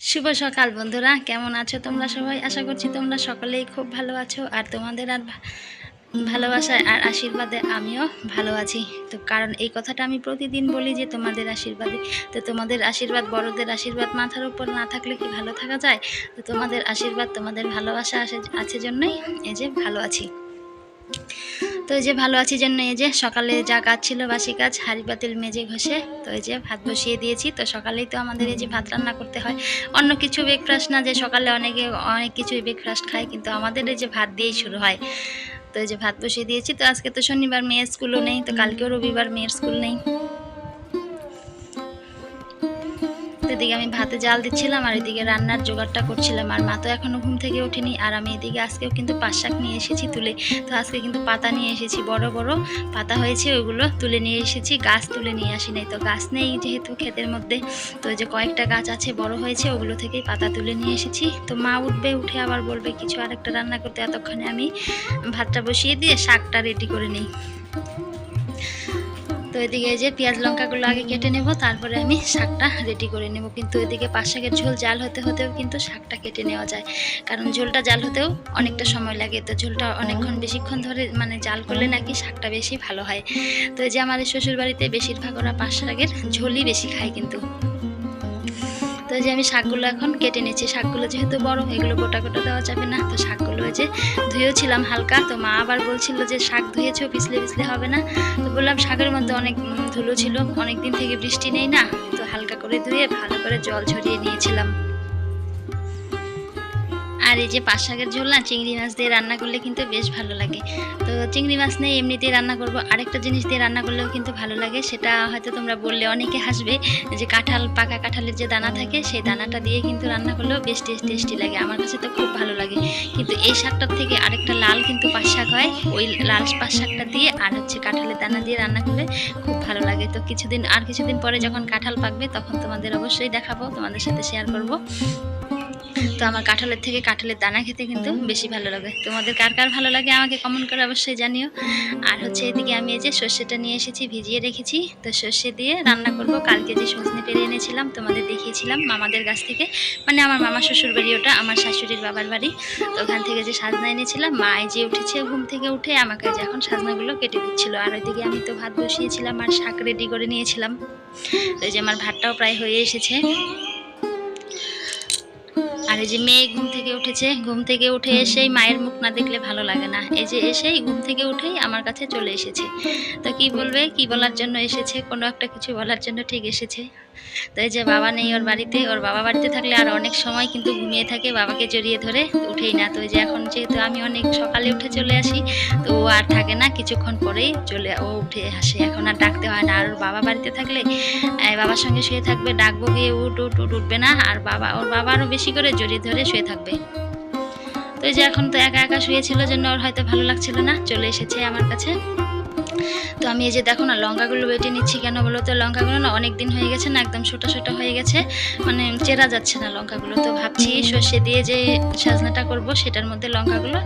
শুভ সকাল বন্ধুরা, কেমন আছো তোমরা সবাই? আশা করছি তোমরা সকলেই খুব ভালো আছো আর তোমাদের আর ভালোবাসায় আর আশীর্বাদে আমিও ভালো আছি। তো কারণ এই কথাটা আমি প্রতিদিন বলি যে তোমাদের আশীর্বাদে। তো তোমাদের আশীর্বাদ, বড়দের আশীর্বাদ মাথার উপর না থাকলে কি ভালো থাকা যায়? তো তোমাদের আশীর্বাদ, তোমাদের ভালোবাসা আছে জন্যই এই যে ভালো আছি। তো এই যে ভালো আছি জন্য এই যে সকালে যা কাজ ছিল, বাসি কাজ, হাড়ি পাতিল মেজে ঘষে, তো এই যে ভাত বসিয়ে দিয়েছি। তো সকালেই তো আমাদের এই যে ভাত রান্না করতে হয়। অন্য কিছু ব্রেকফাস্ট না, যে সকালে অনেকে, অনেক কিছুই ব্রেকফাস্ট খায়, কিন্তু আমাদের এই যে ভাত দিয়েই শুরু হয়। তো এই যে ভাত বসিয়ে দিয়েছি, তো আজকে তো শনিবার, মেয়ের স্কুলও নেই, তো কালকেও রবিবার মেয়ের স্কুল নেই। এদিকে আমি ভাতে জাল দিচ্ছিলাম আর এদিকে রান্নার জোগাড়টা করছিলাম। আর মা তো এখনও ঘুম থেকে ওঠেনি আর আমি এদিকে আজকেও কিন্তু পাঁচ শাক নিয়ে এসেছি তুলে। তো আজকে কিন্তু পাতা নিয়ে এসেছি, বড় বড় পাতা হয়েছে, ওইগুলো তুলে নিয়ে এসেছি, গাছ তুলে নিয়ে আসি নাই। তো গাছ নেই যেহেতু ক্ষেতের মধ্যে। তো যে কয়েকটা গাছ আছে, বড় হয়েছে, ওগুলো থেকেই পাতা তুলে নিয়ে এসেছি। তো মা উঠবে, উঠে আবার বলবে কিছু আরেকটা রান্না করতে। এতক্ষণে আমি ভাতটা বসিয়ে দিয়ে শাকটা রেডি করে নিই। এদিকে যে পেঁয়াজ লঙ্কাগুলো আগে কেটে নেব, তারপরে আমি শাকটা রেডি করে নেব। কিন্তু এদিকে শাকের ঝোল জাল হতে হতেও কিন্তু শাকটা কেটে নেওয়া যায়। কারণ ঝোলটা জাল হতেও অনেকটা সময় লাগে। তো ঝোলটা অনেকক্ষণ বেশিক্ষণ ধরে মানে জাল করলে নাকি শাকটা বেশি ভালো হয়। তো যে আমাদের শ্বশুরবাড়িতে বেশিরভাগ ওরা শাকের ঝোলই বেশি খায় কিন্তু। এই যে আমি শাকগুলো এখন কেটে নিচ্ছি শাকগুলো যেহেতু বড়, এগুলো গোটা গোটা দেওয়া যাবে না। তো শাকগুলো ওই যে ধুয়েওছিলাম হালকা। তো মা আবার বলছিল যে শাক ধুয়েছো, পিছলে পিছলে হবে না। তো বললাম শাকের মধ্যে অনেক ধুলো ছিল। অনেক দিন থেকে বৃষ্টি নেই না। তো হালকা করে ধুয়ে ভালো করে জল ঝরিয়ে নিয়েছিলাম। আর এই যে পাঁচ শাকের ঝোল না, চিংড়ি মাছ দিয়ে রান্না করলে কিন্তু বেশ ভালো লাগে। তো চিংড়ি মাছ নেই এমনিতেই রান্না করব। আরেকটা জিনিস দিয়ে রান্না করলেও কিন্তু ভালো লাগে, সেটা হয়তো তোমরা বললে অনেকে হাসবে যে কাঁঠাল, পাকা কাঁঠালের যে দানা থাকে, সেই দানাটা দিয়ে কিন্তু রান্না করলেও বেশ টেস্ট টেস্টি লাগে। আমার কাছে তো খুব ভালো লাগে। কিন্তু এই শাকটার থেকে আরেকটা লাল কিন্তু পাঁচ শাক হয়। ওই লাল পাঁচ শাকটা দিয়ে আর হচ্ছে কাঁঠালের দানা দিয়ে রান্না করলে খুব ভালো লাগে। তো কিছুদিন, আর কিছুদিন পরে যখন কাঁঠাল পাকবে, তখন তোমাদের অবশ্যই দেখাবো, তোমাদের সাথে শেয়ার করব। তো আমার কাঁঠালের থেকে কাঁঠালের দানা খেতে কিন্তু বেশি ভালো লাগে। তোমাদের কার কার ভালো লাগে আমাকে কমেন্ট করে অবশ্যই জানিও। আর হচ্ছে এদিকে আমি এই যে সর্ষেটা নিয়ে এসেছি, ভিজিয়ে রেখেছি। তো সর্ষে দিয়ে রান্না করব। কালকে যে সজনে পেরে এনেছিলাম, তোমাদের দেখিয়েছিলাম মামাদের কাছ থেকে। মানে আমার মামা শ্বশুর বাড়ি, ওটা আমার শাশুড়ির বাবার বাড়ি। তো ওখান থেকে যে সাজনা এনেছিলাম, মা যে উঠেছে ঘুম থেকে উঠে, আমাকে যে এখন সাজনাগুলো কেটে দিচ্ছিল। আর ওইদিকে আমি তো ভাত বসিয়েছিলাম আর শাক রেডি করে নিয়েছিলাম। এই যে আমার ভাতটাও প্রায় হয়ে এসেছে। এই যে মেয়ে ঘুম থেকে উঠেছে, ঘুম থেকে উঠে এসেই মায়ের মুখ না দেখলে ভালো লাগে না। এই যে এসেই ঘুম থেকে উঠেই আমার কাছে চলে এসেছে। তো কি বলবে? কি বলার জন্য এসেছে? কোনো একটা কিছু বলার জন্য ঠিক এসেছে। তো এই যে বাবা নেই ওর বাড়িতে, ওর বাবা বাড়িতে থাকলে আর অনেক সময় কিন্তু ঘুমিয়ে থাকে, বাবাকে জড়িয়ে ধরে উঠেই না। তো এই যে এখন যেহেতু আমি অনেক সকালে উঠে চলে আসি, তো ও আর থাকে না, কিছুক্ষণ পরেই চলে, ও উঠে আসে। এখন আর ডাকতে হয় না। আর ওর বাবা বাড়িতে থাকলে বাবার সঙ্গে শুয়ে থাকবে, ডাকবো গিয়ে উঠ উঠ উঠ, উঠবে না। আর বাবা, ওর বাবা আরও বেশি করে জড়িয়ে ধরে শুয়ে থাকবে। তো এই যে এখন তো একা একা শুয়েছিল, জন্য ওর হয়তো ভালো লাগছিল না। চলে এসেছে আমার কাছে। তো আমি এই যে দেখো না, লঙ্কাগুলো বেটে নিচ্ছি কেন বলো তো? লঙ্কাগুলো না অনেক দিন হয়ে গেছে না, একদম ছোটো ছোটো হয়ে গেছে। মানে চেরা যাচ্ছে না লঙ্কাগুলো, তো ভাবছি সর্ষে দিয়ে যে সাজনাটা করব সেটার মধ্যে লঙ্কাগুলো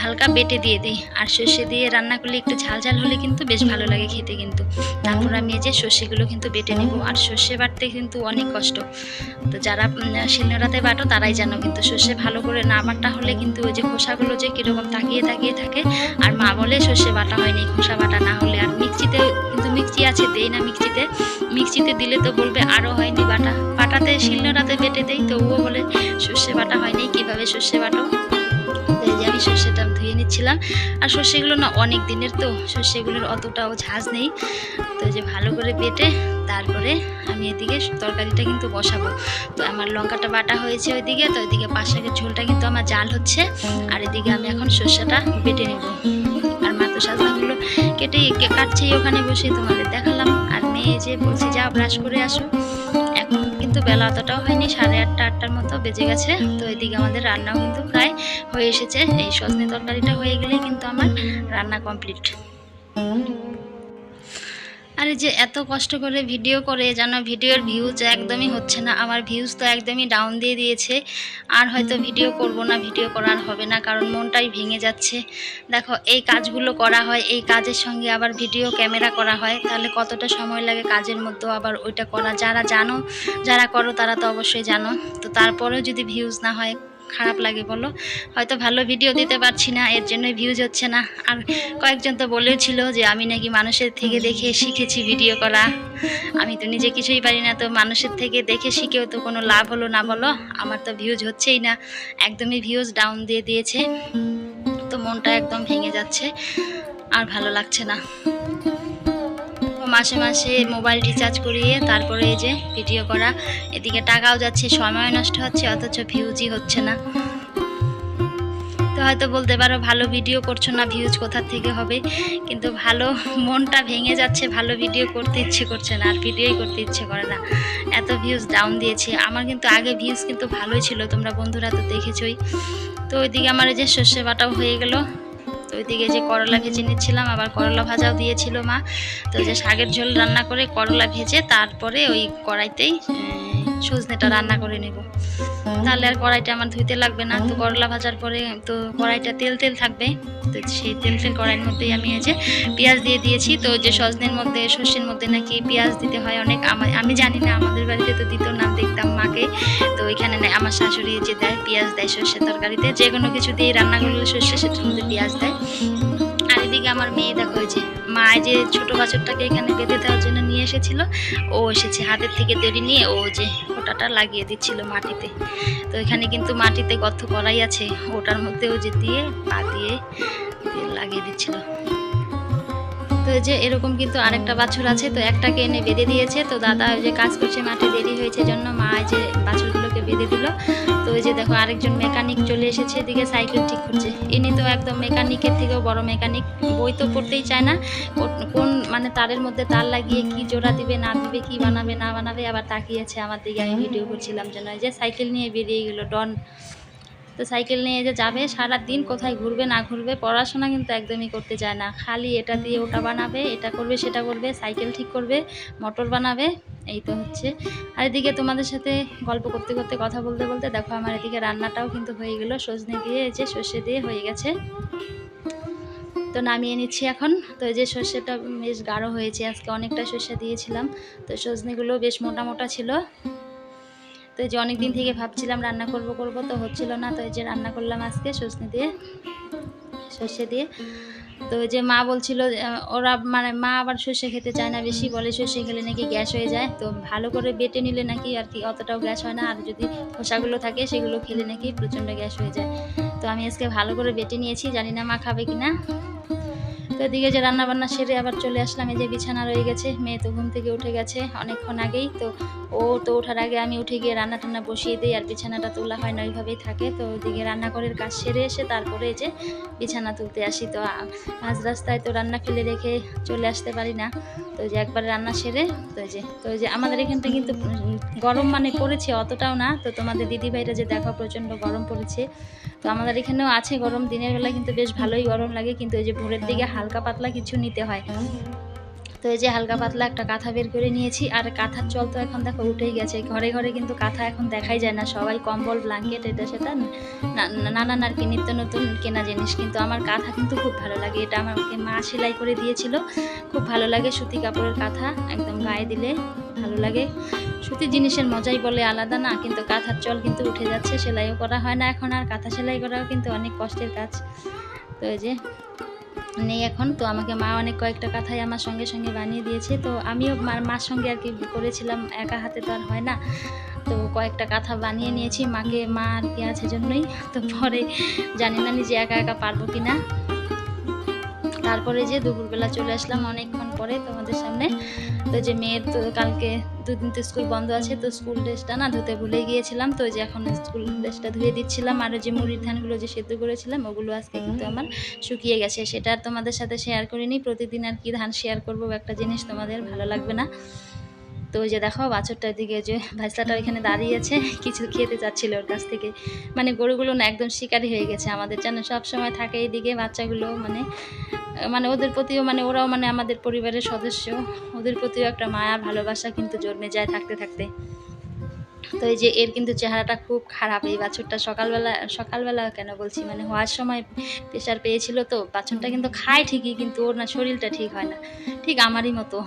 হালকা বেটে দিয়ে দিই। আর সর্ষে দিয়ে রান্না করলে একটু ঝাল ঝাল হলে কিন্তু বেশ ভালো লাগে খেতে কিন্তু। তারপর আমি এই যে সর্ষেগুলো কিন্তু বেটে নেব। আর সর্ষে বাটতে কিন্তু অনেক কষ্ট। তো যারা শিলনোড়াতে বাটো তারাই জানো কিন্তু সর্ষে ভালো করে না বাটা হলে কিন্তু ওই যে খোসাগুলো যে কীরকম তাকিয়ে তাকিয়ে থাকে, আর মা বলে সর্ষে বাটা হয়নি, খোসা বাটা, না হলে আর মিক্সিতে, কিন্তু মিক্সি আছে, দেই না মিক্সিতে। মিক্সিতে দিলে তো বলবে আরও হয়নি বাটা। বাটাতে, শিলনোড়াতে বেটে দেই তো ও বলে সর্ষে বাটা হয়নি। কীভাবে সর্ষে বাটো? আমি সর্ষেটা ধুয়ে নিচ্ছিলাম। আর সর্ষেগুলো না অনেক দিনের তো, সর্ষেগুলোর অতটাও ঝাঁজ নেই। তো যে ভালো করে বেটে, তারপরে আমি এদিকে তরকারিটা কিন্তু বসাবো। তো আমার লঙ্কাটা বাটা হয়েছে ওইদিকে, তো ওইদিকে পাশাকের ঝোলটা কিন্তু আমার জাল হচ্ছে। আর এদিকে আমি এখন সর্ষেটা বেটে নেব। আর মা তো সাজনাগুলো কেটে কাটছে ওখানে বসে তোমাদের দেখালাম। আর মেয়ে যে বলছি যা ব্রাশ করে আসো। এখন কিন্তু বেলা অতটাও হয়নি, সাড়ে আটটা, আটটার মতো বেজে গেছে। তো এদিকে আমাদের রান্নাও কিন্তু প্রায় হয়ে এসেছে। এই সজনে তরকারিটা হয়ে গেলেই কিন্তু আমার রান্না কমপ্লিট। আরে যে এত কষ্ট করে ভিডিও করে, যেন ভিডিওর ভিউজ একদমই হচ্ছে না। আমার ভিউজ তো একদমই ডাউন দিয়ে দিয়েছে। আর হয়তো ভিডিও করব না ভিডিও করার হবে না, কারণ মনটাই ভেঙে যাচ্ছে। দেখো, এই কাজগুলো করা হয়, এই কাজের সঙ্গে আবার ভিডিও ক্যামেরা করা হয়। তাহলে কতটা সময় লাগে কাজের মধ্যেও আবার ওইটা করা? যারা জানো, যারা করো তারা তো অবশ্যই জানো। তো তারপরেও যদি ভিউজ না হয় খারাপ লাগে বলো। হয়তো ভালো ভিডিও দিতে পারছি না, এর জন্যই ভিউজ হচ্ছে না। আর কয়েকজন তো বলেছিল যে, আমি নাকি মানুষের থেকে দেখে শিখেছি ভিডিও করা। আমি তো নিজে কিছুই পারি না, তো মানুষের থেকে দেখে শিখেও তো কোনো লাভ হলো না বলো। আমার তো ভিউজ হচ্ছেই না, একদমই ভিউজ ডাউন দিয়ে দিয়েছে। তো মনটা একদম ভেঙে যাচ্ছে, আর ভালো লাগছে না। মাসে মাসে মোবাইল রিচার্জ করিয়ে তারপরে এই যে ভিডিও করা। এদিকে টাকাও যাচ্ছে সময় নষ্ট হচ্ছে, অথচ ভিউজই হচ্ছে না। তো হয়তো বলতে পারো, ভালো ভিডিও করছ না ভিউজ কোথা থেকে হবে? কিন্তু ভালো মনটা ভেঙে যাচ্ছে, ভালো ভিডিও করতে ইচ্ছে করছে না, আর ভিডিওই করতে ইচ্ছে করে না। এত ভিউজ ডাউন দিয়েছে। আমার কিন্তু আগে ভিউজ কিন্তু ভালোই ছিল, তোমরা বন্ধুরা তো দেখেছই। তো ওইদিকে আমার এই যে সর্ষে বাটাও হয়ে গেল। তো ওইদিকে যে করলা ভেজে নিচ্ছিলাম, আবার করলা ভাজাও দিয়েছিল মা। তো যে শাকের ঝোল রান্না করে করলা ভেজে তারপরে ওই কড়াইতেই সজনেটা রান্না করে নেব। তাহলে আর কড়াইটা আমার ধুইতে লাগবে না। তো করলা ভাজার পরে তো কড়াইটা তেল তেল থাকবে। তো সেই তেল তেল কড়াইয়ের মধ্যেই আমি এই যে পেঁয়াজ দিয়ে দিয়েছি। তো যে সজনের মধ্যে, সর্ষের মধ্যে নাকি পেঁয়াজ দিতে হয় অনেক। আমা- জানি না, আমাদের বাড়িতে তো দিত না, দেখতাম মাকে। তো ওইখানে না আমার শাশুড়ি যে দেয়, পেঁয়াজ দেয় সর্ষের তরকারিতে। যে কোনো কিছু দিয়ে রান্না করলে সর্ষে সেটার মধ্যে পেঁয়াজ দেয়। আর এদিকে আমার মেয়ে দেখো যে মা যে ছোট বাছরটাকে এখানে বেঁধে দেওয়ার জন্য নিয়ে এসেছিল, ও এসেছে হাতের থেকে দড়ি নিয়ে, ও যে ওটাটা লাগিয়ে দিচ্ছিল মাটিতে। তো এখানে কিন্তু মাটিতে গর্ত করাই আছে, ওটার মধ্যে ও যে দিয়ে পা দিয়ে লাগিয়ে দিচ্ছিল। তো যে এরকম কিন্তু আরেকটা বাছুর আছে, তো একটাকে এনে বেঁধে দিয়েছে। তো দাদা ওই যে কাজ করছে মাঠে, দেরি হয়েছে জন্য মা যে বাছুরগুলোকে বেঁধে দিল। তো ওই যে দেখো আরেকজন মেকানিক চলে এসেছে, এদিকে সাইকেল ঠিক করছে। ইনি তো একদম মেকানিকের থেকেও বড় মেকানিক, বই তো পড়তেই চায় না। কোন- মানে তারের মধ্যে তার লাগিয়ে কি জোড়া দিবে, না দিবে, কি বানাবে, না বানাবে, আবার তাকিয়েছে আমার দিকে। আমি ভিডিও করছিলাম এই যে সাইকেল নিয়ে বেরিয়ে গেল, ডন। তো সাইকেল নিয়ে যে যাবে সারা দিন কোথায় ঘুরবে না ঘুরবে, পড়াশোনা কিন্তু একদমই করতে চায় না। খালি এটা দিয়ে ওটা বানাবে, এটা করবে, সেটা করবে, সাইকেল ঠিক করবে, মোটর বানাবে, এই তো হচ্ছে। আর এদিকে তোমাদের সাথে গল্প করতে করতে, কথা বলতে বলতে দেখো আমার এদিকে রান্নাটাও কিন্তু হয়ে গেলো, সজনে দিয়ে যে সর্ষে দিয়ে হয়ে গেছে। তো নামিয়ে নিচ্ছি এখন। তো এই যে সর্ষেটা বেশ গাঢ় হয়েছে, আজকে অনেকটা সর্ষে দিয়েছিলাম। তো সজনেগুলো বেশ মোটা মোটা ছিল। তো এই যে অনেক দিন থেকে ভাবছিলাম রান্না করব করব, তো হচ্ছিল না, তো এই যে রান্না করলাম আজকে সজনে দিয়ে, সর্ষে দিয়ে। তো যে মা বলছিল ওরা মানে মা আবার সর্ষে খেতে চায় না বেশি, বলে সর্ষে খেলে নাকি গ্যাস হয়ে যায়। তো ভালো করে বেটে নিলে নাকি আর কি অতটাও গ্যাস হয় না, আর যদি খোসাগুলো থাকে সেগুলো খেলে নাকি প্রচণ্ড গ্যাস হয়ে যায়। তো আমি আজকে ভালো করে বেটে নিয়েছি, জানি না মা খাবে কি না। তো এদিকে যে রান্নাবান্না সেরে আবার চলে আসলাম, এই যে বিছানা রয়ে গেছে, মেয়ে তো ঘুম থেকে উঠে গেছে অনেকক্ষণ আগেই। তো ও তো ওঠার আগে আমি উঠে গিয়ে রান্না টান্না বসিয়ে দিই, আর বিছানাটা তোলা হয় না, ওইভাবেই থাকে। তো ওইদিকে রান্নাঘরের কাজ সেরে এসে তারপরে এই যে বিছানা তুলতে আসি। তো মাঝ রাস্তায় তো রান্না ফেলে রেখে চলে আসতে পারি না। তো যে একবার রান্না সেরে, তো যে তো যে আমাদের এখানটা কিন্তু গরম মানে পড়েছে অতটাও না। তো তোমাদের দিদিভাইরা যে দেখো প্রচণ্ড গরম পড়েছে। তো আমাদের এখানেও আছে গরম, দিনের বেলা কিন্তু বেশ ভালোই গরম লাগে। কিন্তু ওই যে ভোরের দিকে হালকা পাতলা কিছু নিতে হয়। তো এই যে হালকা পাতলা একটা কাঁথা বের করে নিয়েছি, আর কাঁথার চল তো এখন দেখো উঠেই গেছে। ঘরে ঘরে কিন্তু কাঁথা এখন দেখাই যায় না, সবাই কম্বল ব্ল্যাঙ্কেট এটা সেটা নানান আর কি, নিত্য নতুন কেনা জিনিস। কিন্তু আমার কাঁথা কিন্তু খুব ভালো লাগে, এটা আমাকে মা সেলাই করে দিয়েছিল। খুব ভালো লাগে সুতি কাপড়ের কাঁথা, একদম গায়ে দিলে ভালো লাগে। সুতির জিনিসের মজাই বলে আলাদা না, কিন্তু কাঁথার চল কিন্তু উঠে যাচ্ছে, সেলাইও করা হয় না এখন, আর কাঁথা সেলাই করাও কিন্তু অনেক কষ্টের কাজ। তো এই যে নেই এখন তো আমাকে মা অনেক কয়েকটা কথাই আমার সঙ্গে সঙ্গে বানিয়ে দিয়েছে, তো আমিও মার মার সঙ্গে আর কি করেছিলাম, একা হাতে তো আর হয় না। তো কয়েকটা কাঁথা বানিয়ে নিয়েছি মাকে, মা আর কি আছে জন্যই, তো পরে জানি না নিজে একা একা পারব কি না তারপরে যে দুপুরবেলা চলে আসলাম অনেকক্ষণ পরে তোমাদের সামনে। তো যে মেয়ের তো কালকে দুদিন তো স্কুল বন্ধ আছে তো স্কুল ড্রেসটা না ধুতে ভুলে গিয়েছিলাম। তো যে এখন স্কুল ড্রেসটা ধুয়ে দিচ্ছিলাম। আর যে মুড়ির ধানগুলো যে সেদ্ধ করেছিলাম ওগুলো আজকে কিন্তু আমার শুকিয়ে গেছে। সেটা আর তোমাদের সাথে শেয়ার করিনি। প্রতিদিন আর কি ধান শেয়ার করব একটা জিনিস তোমাদের ভালো লাগবে না। তো ওই যে দেখো বাছরটার দিকে যে ভাইসলাটা ওইখানে দাঁড়িয়েছে, কিছু খেতে চাচ্ছিল ওর কাছ থেকে। মানে গরুগুলো না একদম শিকারি হয়ে গেছে আমাদের যেন সময় থাকে এইদিকে বাচ্চাগুলো মানে মানে ওদের প্রতিও মানে ওরাও মানে আমাদের পরিবারের সদস্য। ওদের প্রতিও একটা মায়া, ভালোবাসা কিন্তু জন্মে যায় থাকতে থাকতে। তো এই যে এর কিন্তু চেহারাটা খুব খারাপ, এই বাছুরটা সকালবেলা সকালবেলা কেন বলছি? মানে হওয়ার সময় প্রেশার পেয়েছিল তো, বাছুরটা কিন্তু খায় ঠিকই, কিন্তু ওর না শরীরটা ঠিক হয় না। ঠিক আমারই মতো,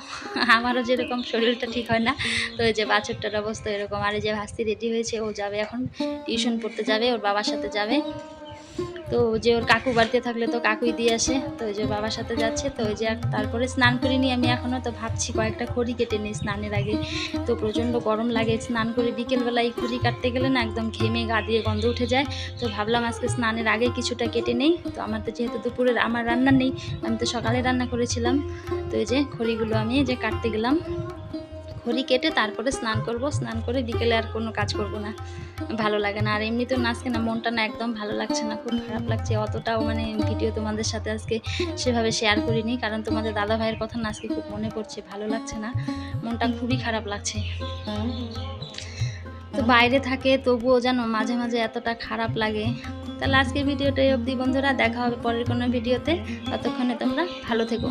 আমারও যেরকম শরীরটা ঠিক হয় না, তো এই যে বাছুরটার অবস্থা এরকম। আর এই যে ভাস্তি রেডি হয়েছে, ও যাবে এখন টিউশন পড়তে যাবে, ওর বাবার সাথে যাবে। তো যে ওর কাকু বাড়িতে থাকলে তো কাকুই দিয়ে আসে, তো ওই যে বাবার সাথে যাচ্ছে, তো ওই যে তারপরে স্নান করিনি আমি এখনও তো ভাবছি কয়েকটা খড়ি কেটে নিই স্নানের আগে। তো প্রচণ্ড গরম লাগে, স্নান করে বিকেলবেলা এই খড়ি কাটতে গেলে না একদম ঘেমে গা দিয়ে গন্ধ উঠে যায়। তো ভাবলাম আজকে স্নানের আগে কিছুটা কেটে নেই, তো আমার তো যেহেতু দুপুরের, আমার রান্না নেই, আমি তো সকালে রান্না করেছিলাম। তো এই যে খড়িগুলো আমি যে কাটতে গেলাম। খড়ি কেটে তারপরে স্নান করব। স্নান করে বিকেলে আর কোনো কাজ করব না। ভালো লাগে না। আর এমনিতেও না আজকে না, মনটা না একদম ভালো লাগছে না। খুব খারাপ লাগছে। অতটাও মানে ভিডিও তোমাদের সাথে আজকে সেভাবে শেয়ার করিনি। কারণ তোমাদের দাদা ভাইয়ের কথা নাচকে খুব মনে পড়ছে। ভালো লাগছে না। মনটা খুবই খারাপ লাগছে। তো বাইরে থাকে, তবুও যেন মাঝে মাঝে এতটা খারাপ লাগে। তাহলে আজকের ভিডিওটা এই অবধি বন্ধুরা। দেখা হবে পরের কোনো ভিডিওতে। ততক্ষণে তোমরা ভালো থেকো।